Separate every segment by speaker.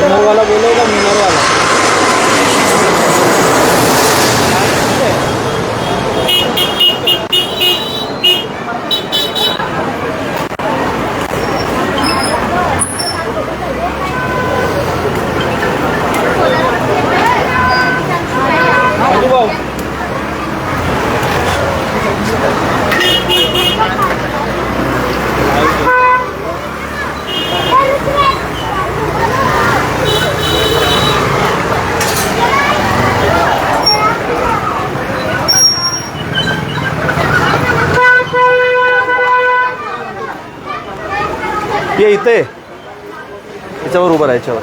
Speaker 1: मिनरवाला बोलव मिनरवाला राजू भाऊ
Speaker 2: ये इथे. याच्यावर उभं राहा याच्यावर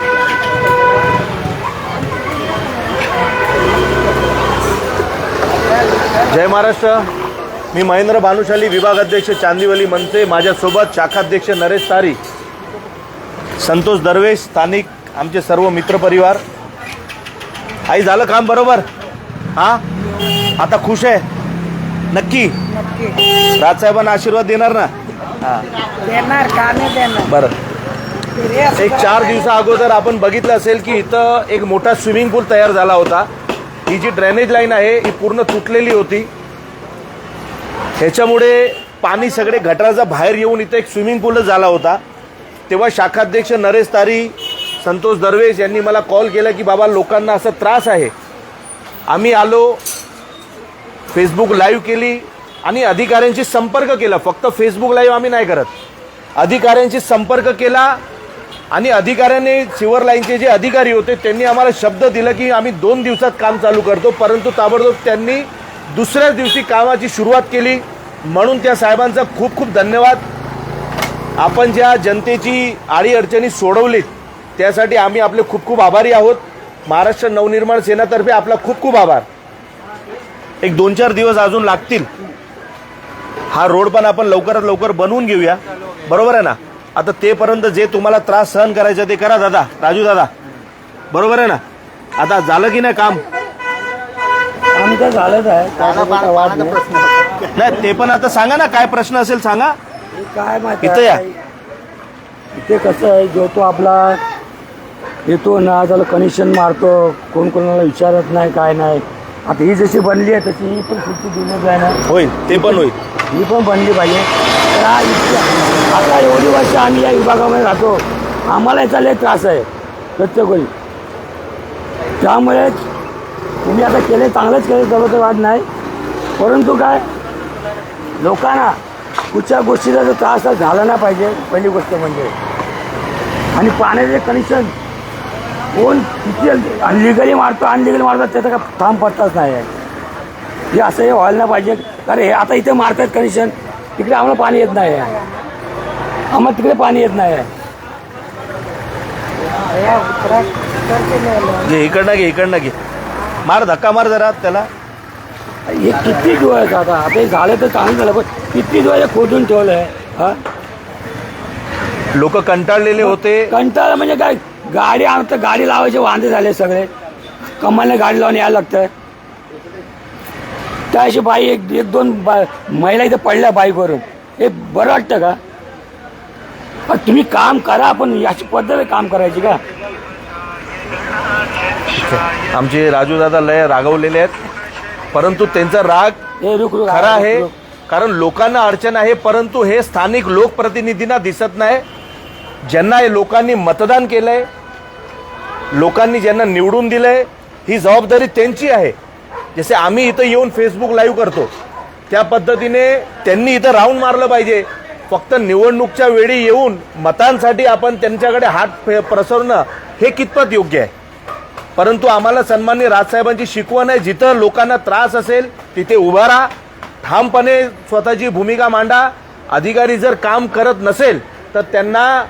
Speaker 2: जय महाराष्ट्र. मी महेंद्र भानुशाली विभाग अध्यक्ष चांदिवली मनसे. माझ्यासोबत शाखाध्यक्ष नरेश तारी संतोष दरवेश स्थानिक आमचे सर्व मित्रपरिवार आई झालं काम बरोबर? हा? आता खुश आहे? नक्की? राजसाहेबांना आशीर्वाद देणार ना?
Speaker 3: देणार का नाही देणार.
Speaker 2: बरं. एक चार दिवसा अगोदर आपण बघितलं असेल की इथं एक मोठा स्विमिंग पूल तयार झाला होता. ही जी ड्रेनेज लाईन आहे ही पूर्ण तुटलेली होती. ह्याच्यामुळे पाणी सगळे गटाराचा बाहेर येऊन इथं एक स्विमिंग पूल झाला होता. तेव्हा शाखाध्यक्ष नरेश तारी संतोष दरवेश यांनी मला कॉल केला की बाबा लोकांना असा त्रास आहे. आम्ही आलो फेसबुक लाईव्ह केली. आणि अधिकाऱ्यांशी संपर्क केला. फक्त फेसबुक लाईव्ह आम्ही नाही करत. अधिकाऱ्यांशी संपर्क केला आणि अधिकाऱ्यांनी सिवर लाईनचे जे अधिकारी होते त्यांनी आम्हाला शब्द दिला की आम्ही दोन दिवसात काम चालू करतो. परंतु ताबडतोब त्यांनी दुसऱ्याच दिवशी कामाची सुरुवात केली. म्हणून त्या साहेबांचा खूप खूप धन्यवाद. आपण ज्या जनतेची आडी अडचणी सोडवलीत त्यासाठी आम्ही आपले खूप खूप आभारी आहोत. महाराष्ट्र नवनिर्माण सेनातर्फे आपला खूप खूप आभार. एक दोन चार दिवस अजून लागतील. हा रोड पण आपण लवकरात लवकर बनवून घेऊया. बरोबर आहे ना? आता तेपर्यंत जे तुम्हाला त्रास सहन करायचा ते करा दादा राजू दादा. बरोबर आहे ना? आता झालं की नाही काम?
Speaker 1: आमचं झालंच आहे. नाही.
Speaker 2: ते पण आता सांगा ना काय प्रश्न असेल सांगा.
Speaker 1: काय माहिती
Speaker 2: इथं या.
Speaker 1: इथे कसं आहे जो तो आपला येतो ना त्याला कनेक्शन मारतो कोण कोणाला विचारत नाही काय नाही. आता ही जशी बनली आहे तशी ही पण पुढची दिवस आहे ना
Speaker 2: होईल ते पण होईल.
Speaker 1: ही पण बनली पाहिजे. तर हा आता एवढी वर्ष आम्ही या विभागामध्ये राहतो. आम्हाला याचा लय त्रास आहे प्रत्येक वेळी त्यामुळे तुम्ही आता केले चांगलंच केले त्याबद्दल वाद नाही. परंतु काय लोकांना कुठच्या गोष्टीचा जो त्रास झाला नाही पाहिजे पहिली गोष्ट म्हणजे. आणि पाण्याचे कनेक्शन कोण? किती अनलिगली मारतो अनलिगली मारतो त्याचा काय थांब पडताच नाही आहे. हे असं हे व्हायला नाही पाहिजे. कारण हे आता इथे मारतात कनेक्शन तिकडे आम्हाला पाणी येत नाही आहे. आम्हाला तिकडे पाणी येत नाही आहे.
Speaker 2: घे इकडनं घे इकडनं घे. मार धक्का मार जरा त्याला.
Speaker 1: हे किती दिवस आता? आता हे झालं तर चांगलं झालं पण किती दिवस खोदून ठेवलं आहे हा?
Speaker 2: लोक कंटाळलेले होते.
Speaker 1: कंटाळा म्हणजे काय? गाडी आता गाडी लावायचे वांदे झाले सगळे. कमालने गाडी लावून यायला लागतं त्या अशी बाई एक एक दोन बा महिला इथे पडल्या बाईकवरून. हे बरं वाटतं का? पण तुम्ही काम करा पण याची पद्धत आहे काम करायची का?
Speaker 2: आमचे राजू दादा लय रागवलेले आहेत. परंतु त्यांचा राग
Speaker 1: हे रुक रुक
Speaker 2: खरा आहे. कारण लोकांना अडचण आहे परंतु हे स्थानिक लोकप्रतिनिधींना दिसत नाही. ज्यांना हे लोकांनी मतदान केलंय लोकांनी ज्यांना निवडून दिलंय ही जबाबदारी त्यांची आहे. जसे आम्ही इथं येऊन फेसबुक लाईव्ह करतो त्या पद्धतीने त्यांनी इथं राऊंड मारलं पाहिजे. फक्त निवडणूकच्या वेळी येऊन मतांसाठी आपण त्यांच्याकडे हात फे- प्रसरणं हे कितपत योग्य आहे? परंतु आम्हाला सन्मान्य राजसाहेबांची शिकवण आहे जिथं लोकांना त्रास असेल तिथे उभा राहा. ठामपणे स्वतःची भूमिका मांडा. अधिकारी जर काम करत नसेल तर त्यांना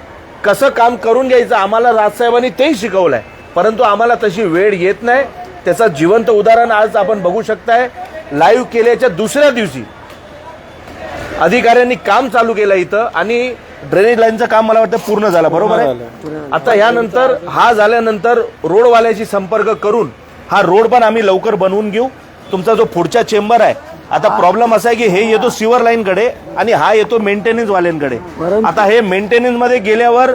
Speaker 2: कसं काम करून घ्यायचं आम्हाला राजसाहेबांनी तेही शिकवलंय. परंतु आम्हाला तशी वेळ येत नाही. त्याचं जिवंत उदाहरण आज आपण बघू शकताय. लाईव्ह केल्याच्या दुसऱ्या दिवशी अधिकाऱ्यांनी काम चालू केलं इथं आणि ड्रेनेज लाईनचं काम मला वाटतं पूर्ण झालं. बरोबर आहे? आता यानंतर हा झाल्यानंतर रोडवाल्याशी संपर्क करून हा रोड पण आम्ही लवकर बनवून घेऊ. तुमचा जो पुढचा चेंबर आहे आता प्रॉब्लेम असा आहे की हे येतो सिवर लाईनकडे आणि हा येतो मेंटेनन्स वाल्यांकडे. आता हे मेंटेनन्समध्ये गेल्यावर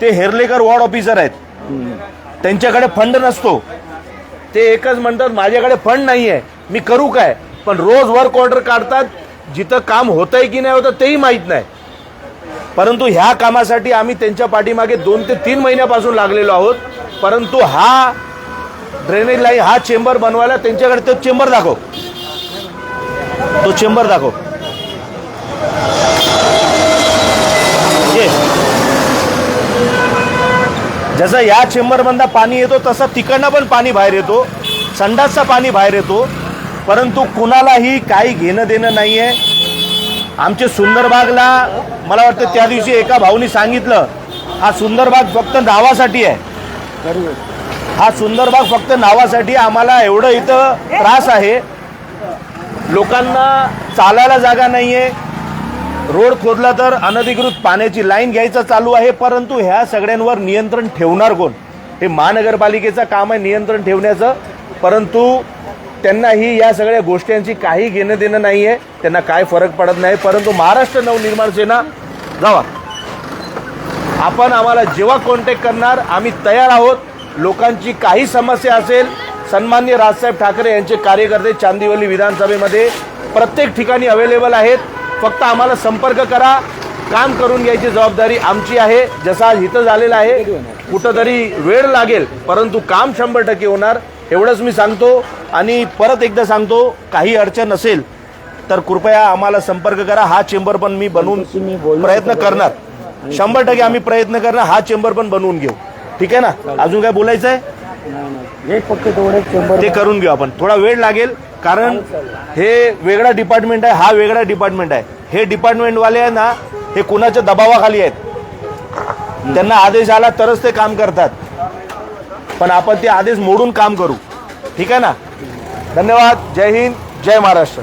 Speaker 2: ते हेर्लेकर वॉर्ड ऑफिसर आहेत. त्यांच्याकडे फंड नसतो. ते एकच म्हणतात माझ्याकडे फंड नाही आहे मी करू काय? पण रोज वर्क ऑर्डर काढतात. जिथं काम होतंय की नाही होतं तेही माहीत नाही. परंतु ह्या कामासाठी आम्ही त्यांच्या पाठीमागे दोन ते तीन महिन्यापासून लागलेलो आहोत. परंतु हा ड्रेनेज लाईन हा चेंबर बनवायला त्यांच्याकडे तो चेंबर दाखव. तो चेंबर दाखव. ये. जसं या चेंबरमधनं पाणी येतो तसं तिकडनं पण पाणी बाहेर येतो. संडासचं पाणी बाहेर येतो. परंतु कुणालाही काही घेणं देणं नाही आहे आमचे सुंदरबागला मला वाटतं त्या दिवशी एका भाऊनी सांगितलं हा सुंदरबाग फक्त नावासाठी आहे. हा सुंदरबाग फक्त नावासाठी आम्हाला एवढं इथं त्रास आहे. लोकांना चालायला जागा नाही आहे रोड खोदला तर अनधिकृत पाण्याची लाईन घ्यायचं चालू आहे परंतु ह्या सगळ्यांवर नियंत्रण ठेवणार कोण? हे महानगरपालिकेचं काम आहे नियंत्रण ठेवण्याचं परंतु त्यांनाही या सगळ्या गोष्टींची काही घेणं देणं नाही आहे त्यांना काय फरक पडत नाही परंतु महाराष्ट्र नवनिर्माण सेना जावा. आपण आम्हाला जेव्हा कॉन्टॅक्ट करणार आम्ही तयार आहोत. लोकांची काही समस्या असेल सन्मान्य राजसाहेब ठाकरे यांचे कार्यकर्ते चांदिवली विधानसभेमध्ये प्रत्येक ठिकाणी अवेलेबल आहेत. फक्त आम्हाला संपर्क करा. काम करून घ्यायची जबाबदारी आमची आहे. जसा आज इथं झालेला आहे. कुठंतरी वेळ लागेल परंतु काम शंभर टक्के होणार एवढंच मी सांगतो. आणि परत एकदा सांगतो काही अडचण असेल तर कृपया आम्हाला संपर्क करा. हा चेंबर पण मी बनवून प्रयत्न. करणार. शंभर टक्के आम्ही प्रयत्न करणार हा चेंबर पण बनवून घेऊ. ठीक आहे ना? अजून काय बोलायचं आहे
Speaker 1: फक्त तेवढे चेंबर
Speaker 2: ते करून घेऊ आपण. थोडा वेळ लागेल कारण हे वेगळा डिपार्टमेंट आहे हा वेगळा डिपार्टमेंट आहे. हे डिपार्टमेंटवाले आहे ना हे कुणाच्या दबावाखाली आहेत? त्यांना आदेश आला तरच ते काम करतात. पण आपण ते आदेश मोडून काम करू. ठीक आहे ना? धन्यवाद. जय हिंद. जय महाराष्ट्र.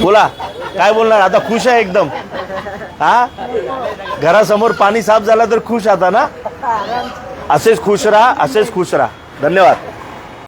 Speaker 2: बोला. काय बोलणार? आता खुश आहे एकदम. हा? घरासमोर पाणी साफ झाला तर खुश आता ना? असेच खुश राहा असेच खुश राहा. धन्यवाद.